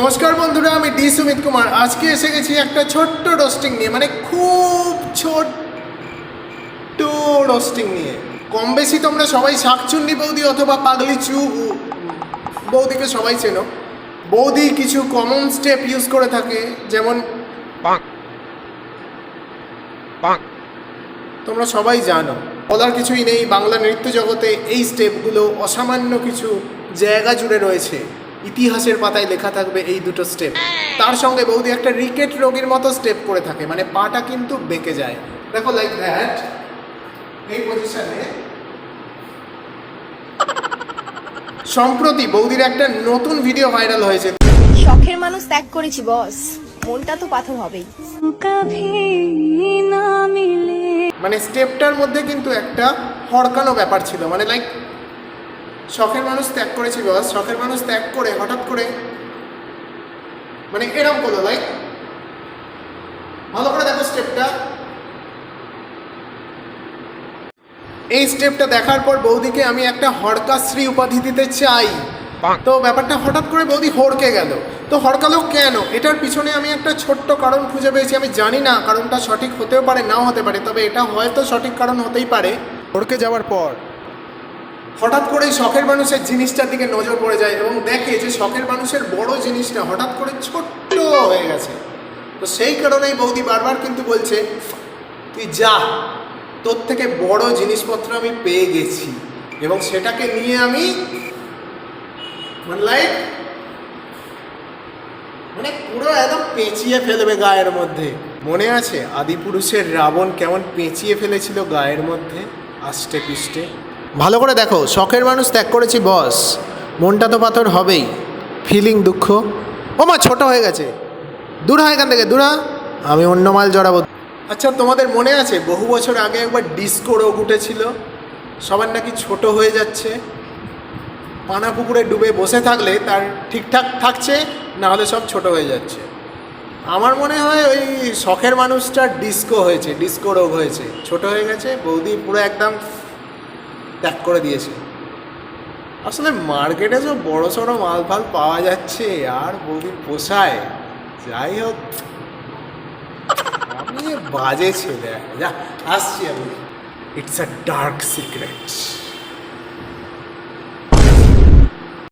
নমস্কার বন্ধুরা আমি ডি সুমিত কুমার। আজকে এসে গেছি একটা ছোট্ট রোস্টিং নিয়ে মানে খুব ছোট্ট রোস্টিং নিয়ে। কম বেশি তোমরা সবাই শাকচুন্নি বৌদি অথবা পাগলি চু বৌদিকে সবাই চেনো। বৌদি কিছু কমন স্টেপ ইউজ করে থাকে যেমন তোমরা সবাই জানো বলার কিছুই নেই বাংলা নৃত্য জগতে এই স্টেপগুলো অসামান্য কিছু জায়গা জুড়ে রয়েছে। ইতিহাসের পাতায় লেখা থাকবে এই দুটো স্টেপ তার সঙ্গে বৌদি একটা রিকেট রোগীর মতো স্টেপ করে থাকে মানে পাটা কিন্তু বেঁকে যায়। দেখো লাইক দ্যাট এই পজিশনে সম্প্রতি বৌদির একটা নতুন ভিডিও ভাইরাল হয়েছে। শখের মানুষ ত্যাগ করেছি বস মনটা তো পাথর হবেই। মানে স্টেপটার মধ্যে কিন্তু একটা হড়কানো ব্যাপার ছিল মানে লাইক শখের মানুষ ত্যাগ করেছি বাস শখের মানুষ ত্যাগ করে হঠাৎ করে মানে এরম করল লাইক ভালো করে দেখো স্টেপটা এই স্টেপটা দেখার পর বৌদিকে আমি একটা হরকাশ্রী উপাধি দিতে চাই। তো ব্যাপারটা হঠাৎ করে বৌদি হড়কে গেল। তো হড়কালো কেন? এটার পিছনে আমি একটা ছোট্ট কারণ খুঁজে পেয়েছি আমি জানি না কারণটা সঠিক হতেও পারে নাও হতে পারে তবে এটা হয়তো সঠিক কারণ হতেই পারে। হড়কে যাওয়ার পর হঠাৎ করেই শখের মানুষের জিনিসটার দিকে নজর পড়ে যায় এবং দেখে যে শখের মানুষের বড় জিনিসটা হঠাৎ করে ছোট্ট হয়ে গেছে। তো সেই কারণেই বৌদি বারবার কিন্তু বলছে, তুই যা, তোর থেকে বড় জিনিসপত্র আমি পেয়ে গেছি এবং সেটাকে নিয়ে আমি মানে লাইক মানে পুরো একদম পেঁচিয়ে ফেলবে গায়ের মধ্যে। মনে আছে আদিপুরুষের রাবণ কেমন পেঁচিয়ে ফেলেছিল গায়ের মধ্যে, আষ্টে পিষ্টে ভালো করে দেখো, শখের মানুষ ত্যাগ করেছি বস মনটা তো পাথর হবেই। ফিলিং দুঃখ। ও মা, ছোট হয়ে গেছে। দূর হয় এখান থেকে, দূরা আমি অন্য মাল জড়াবো। আচ্ছা তোমাদের মনে আছে, বহু বছর আগে একবার ডিস্কো রোগ উঠেছিল? সবার নাকি ছোট হয়ে যাচ্ছে। পানা পুকুরে ডুবে বসে থাকলে তার ঠিকঠাক থাকছে না হলে সব ছোট হয়ে যাচ্ছে। আমার মনে হয় ওই শখের মানুষটার ডিস্কো হয়েছে ডিস্কো রোগ হয়েছে। ছোট হয়ে গেছে, বৌদি পুরো একদম ত্যাগ করে দিয়েছে। আসলে মার্কেটে সব বড় সড়ো মাল ফাল পাওয়া যাচ্ছে আর বৌদি পোষায়, যাই হোক। আমি বাজে ছেলে। যা, আসছি আমি। It's a dark secret